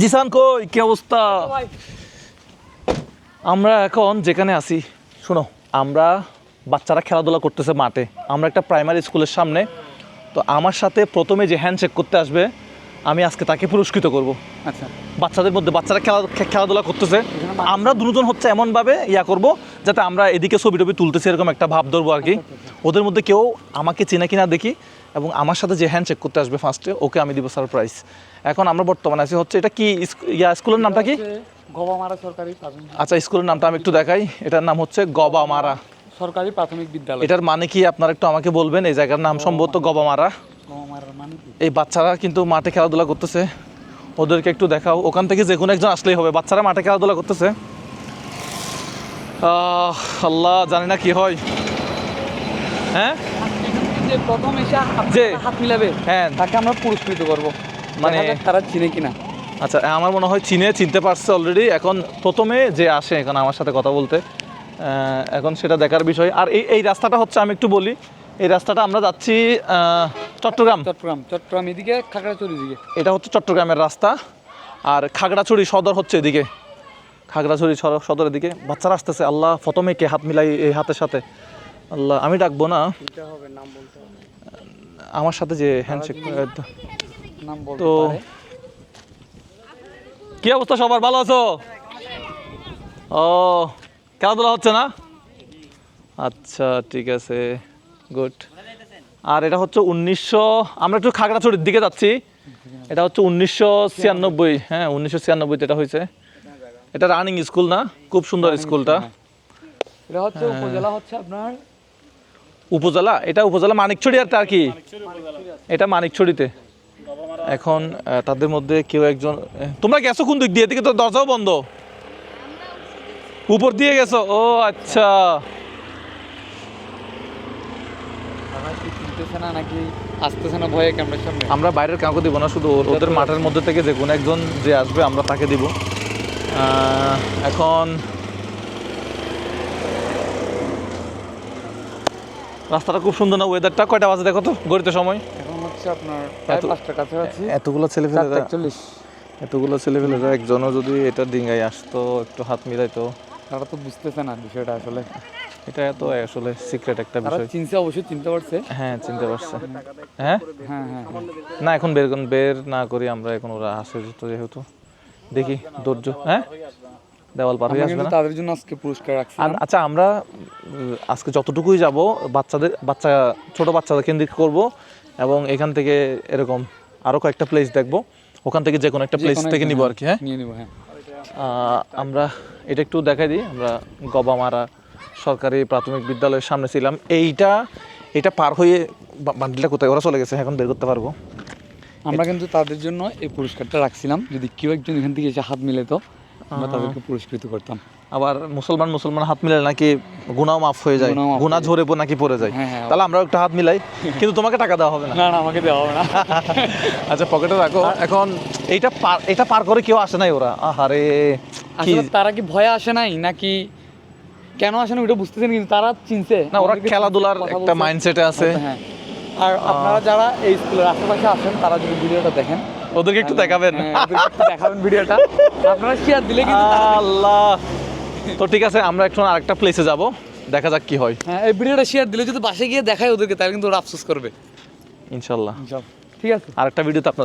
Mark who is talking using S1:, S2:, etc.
S1: জিসান কই? কি অবস্থা? আমরা এখন যেখানে আছি শোনো আমরা বাচ্চারা খেলাধুলা করতেছে মাঠে। আমরা একটা প্রাইমারি স্কুলের সামনে। তো আমার সাথে প্রথমে যে হ্যান্ডশেক করতে আসবে আমি আজকে তাকে পুরস্কৃত করব।
S2: আচ্ছা।
S1: বাচ্চাদের মধ্যে বাচ্চারা খেলা খেলাধুলা করতেছে। আমরা দুজন হচ্ছে এমনভাবে ইয়া করব যাতে আমরা এদিকে ছবি টবি তুলতেছি এরকম একটা ভাব ধরবো আর কি। ওদের মধ্যে কেউ আমাকে চেনে কিনা দেখি এবং আমার সাথে যে হ্যান্ড চেক করতে আসবে ফার্স্টে ওকে আমি দিব সারপ্রাইজ এখন আমরা বর্তমানে আছি হচ্ছে এটা কি ইয়া স্কুলের নামটা কি?
S2: গবামারা সরকারি প্রাথমিক
S1: আচ্ছা স্কুলের নামটা আমি একটু দেখাই এটার নাম হচ্ছে গবামারা।
S2: সরকারি প্রাথমিক বিদ্যালয়।
S1: এটার মানে কি আপনারা একটু আমাকে বলবেন এই জায়গার নাম সম্ভবত গবামারা।
S2: মানে
S1: এই বাচ্চারা কিন্তু মাঠে খেলাধুলা করতেছে। ওদেরকে একটু দেখাও ওখান থেকে যে কোনো একজন আসলেই হবে বাচ্চারা মাঠে খেলাধুলা করতেছে। আল্লাহ জানি না কি হয়। হ্যাঁ?
S2: যে প্রথম এসে
S1: যে?
S2: হাত মিলাবে
S1: হ্যাঁ।
S2: তাকে আমরা পুরস্কৃত করব।
S1: মানে-
S2: তারা চিনে কিনা।
S1: আচ্ছা আমার মনে হয় চিনে চিনতে পারছে অলরেডি এখন প্রথমে যে আসে এখন আমার সাথে কথা বলতে এখন সেটা দেখার বিষয়। আর এই এই রাস্তাটা হচ্ছে আমি একটু বলি এই রাস্তাটা আমরা যাচ্ছি চট্টগ্রাম।
S2: চট্টগ্রাম চট্টগ্রাম এদিকে খাগড়াছড়ি দিকে
S1: এটা হচ্ছে চট্টগ্রামের রাস্তা। আর খাগড়াছড়ি সদর হচ্ছে এদিকে। খাগড়াছড়ি সদরের দিকে বাচ্চারা আসতেছে আল্লাহ প্রথমে কে হাত মিলাই এই হাতের সাথে। আল্লাহ আমি ডাকবো না। আমার সাথে যে হ্যান্ডশেক তো
S2: পারে।
S1: কি অবস্থা সবার? ভালো আছো? ও খেলাধুলা হচ্ছে না? আচ্ছা ঠিক আছে গুড আর এটা হচ্ছে উনিশশো আমরা একটু খাগড়াছড়ির দিকে যাচ্ছি। এটা হচ্ছে উনিশশো ছিয়ানব্বই হ্যাঁ উনিশশো ছিয়ানব্বইতে এটা হয়েছে। এটা রানিং স্কুল না? খুব সুন্দর স্কুলটা
S2: এটা হচ্ছে উপজেলা হচ্ছে আপনার?
S1: উপজেলা? এটা উপজেলা মানিকছড়ি আর তার কি? এটা মানিকছড়িতে। এখন তাদের মধ্যে কেউ একজন তোমরা গেছো কোন দিক দিয়ে? এদিকে তো দরজাও বন্ধ। উপর দিয়ে গেছো? ও আচ্ছা। আমরা বাইরের কাউকে দিব না শুধু ওদের মাঠের মধ্যে থেকে যে কোনো একজন যে আসবে আমরা তাকে দিব। এখন রাস্তাটা খুব সুন্দর না? ওয়েদারটা কয়টা বাজে দেখো তো গড়িতে সময়?
S2: হচ্ছে আপনার প্রায়
S1: এত-
S2: পাঁচটার কাছাকাছি।
S1: এতগুলো ছেলে
S2: চারটা একচল্লিশ।
S1: এতগুলো ছেলে ছেলেপেলেরা একজনও যদি এটা ডিঙ্গাই আসতো একটু হাত মিলাইতো।
S2: তারা তো বুঝতেছে না বিষয়টা আসলে।
S1: এটা তো আসলে সিক্রেট একটা বিষয়।
S2: চিনছে অবশ্যই চিনতে পারছে।
S1: হ্যাঁ চিনতে পারছে। হ্যাঁ?
S2: হ্যাঁ হ্যাঁ হ্যাঁ।
S1: না এখন বের বের না করি আমরা এখন ওরা আসে যেহেতু দেখি ধৈর্য হ্যাঁ? দেওয়াল পার হয়ে আসবে না?
S2: তাদের জন্য আজকে পুরস্কার রাখছি
S1: আচ্ছা আমরা আজকে যতটুকুই যাব বাচ্চাদের বাচ্চা ছোট বাচ্চাদের কেন্দ্রিক করব। এবং এখান থেকে এরকম আরও কয়েকটা প্লেস দেখব। ওখান থেকে যে কোনো একটা প্লেস থেকে নিব আর কি হ্যাঁ?
S2: নিয়ে নিব হ্যাঁ।
S1: আমরা এটা একটু দেখাই দিই। আমরা গবামারা সরকারি প্রাথমিক বিদ্যালয়ের সামনে ছিলাম। এইটা এটা পার হয়ে বান্ডিলটা কোথায়? ওরা চলে গেছে এখন বের করতে পারব।
S2: আমরা কিন্তু তাদের জন্য এই পুরস্কারটা রাখছিলাম। যদি কেউ একজন এখান থেকে এসে হাত মিলে তো আমরা তাদেরকে পুরস্কৃত করতাম।
S1: আবার মুসলমান মুসলমান হাত মিলালে নাকি গুনাও মাফ হয়ে যায় গুনা ঝরে নাকি পড়ে যায়।
S2: হ্যাঁ, হ্যাঁ।
S1: তাহলে আমরাও একটা হাত মিলাই কিন্তু তোমাকে টাকা দেওয়া হবে না।
S2: না না আমাকে দেওয়া হবে না।
S1: আচ্ছা পকেটে রাখো। এখন এইটা পার এটা পার করে কেউ আসে নাই ওরা? আহারে কি?
S2: তারা কি ভয়ে আসে নাই নাকি কেন আসে না ওটা বুঝতেছেন কিন্তু তারা চিনছে।
S1: না ওরা খেলাধুলার একটা মাইন্ডসেটে আছে।
S2: হ্যাঁ। আর আপনারা যারা এই স্কুলের আশেপাশে আসেন তারা যদি ভিডিওটা দেখেন
S1: ওদেরকে একটু দেখাবেন।
S2: দেখাবেন ভিডিওটা। আপনারা শেয়ার দিলে কিন্তু
S1: আল্লাহ। তো ঠিক আছে আমরা একটু আরেকটা প্লেসে যাব দেখা যাক কি হয়।
S2: হ্যাঁ এই ভিডিওটা শেয়ার দিলে যদি বাসে গিয়ে দেখায় ওদেরকে তাহলে কিন্তু ওরা আফসোস করবে।
S1: ইনশাল্লাহ।
S2: ঠিক আছে।
S1: আরেকটা ভিডিওতে আপনাদের সাথে